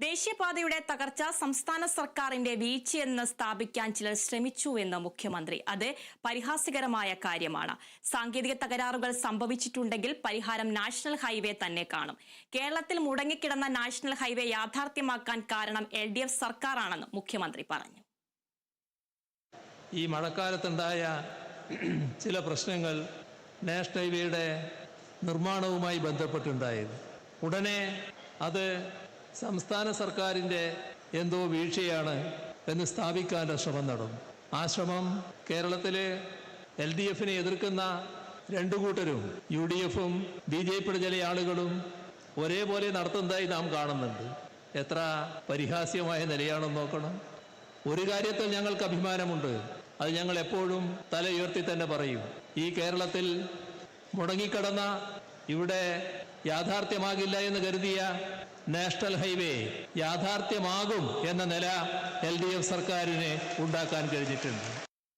ദേശീയപാതയുടെ തകർച്ച സംസ്ഥാന സർക്കാരിന്റെ വീഴ്ചയെന്ന് സ്ഥാപിക്കാൻ ചിലർ ശ്രമിച്ചുവെന്ന് മുഖ്യമന്ത്രി. അത് പരിഹാസ്യകരമായ കാര്യമാണ്. സാങ്കേതിക തകരാറുകൾ സംഭവിച്ചിട്ടുണ്ടെങ്കിൽ പരിഹാരം നാഷണൽ ഹൈവേ തന്നെ കാണും. കേരളത്തിൽ മുടങ്ങിക്കിടന്ന നാഷണൽ ഹൈവേ യാഥാർത്ഥ്യമാക്കാൻ കാരണം എൽ ഡി എഫ് സർക്കാരാണെന്ന് മുഖ്യമന്ത്രി പറഞ്ഞു. ഈ മഴക്കാലത്തുണ്ടായ ചില പ്രശ്നങ്ങൾ നാഷണൽ ഹൈവേയുടെ നിർമ്മാണവുമായി ബന്ധപ്പെട്ടുണ്ടായത്. ഉടനെ അത് സംസ്ഥാന സർക്കാരിന്റെ എന്തോ വീഴ്ചയാണ് എന്ന് സ്ഥാപിക്കാനുള്ള ശ്രമം നടന്നു. ആ ശ്രമം കേരളത്തിലെ എൽ ഡി എഫിനെ എതിർക്കുന്ന രണ്ടു കൂട്ടരും യു ഡി എഫും ബി ജെ പിയുടെ ചില ആളുകളും ഒരേപോലെ നടത്തുന്നതായി നാം കാണുന്നുണ്ട്. എത്ര പരിഹാസ്യമായ നിലയാണെന്ന് നോക്കണം. ഒരു കാര്യത്തിൽ ഞങ്ങൾക്ക് അഭിമാനമുണ്ട്. അത് ഞങ്ങൾ എപ്പോഴും തല ഉയർത്തി തന്നെ പറയും. ഈ കേരളത്തിൽ മുടങ്ങിക്കിടന്ന ഇവിടെ യാഥാർത്ഥ്യമാകില്ല എന്ന് കരുതിയ നാഷണൽ ഹൈവേ യാഥാർത്ഥ്യമാകും എന്ന നില എൽ സർക്കാരിന് ഉണ്ടാക്കാൻ കഴിഞ്ഞിട്ടുണ്ട്.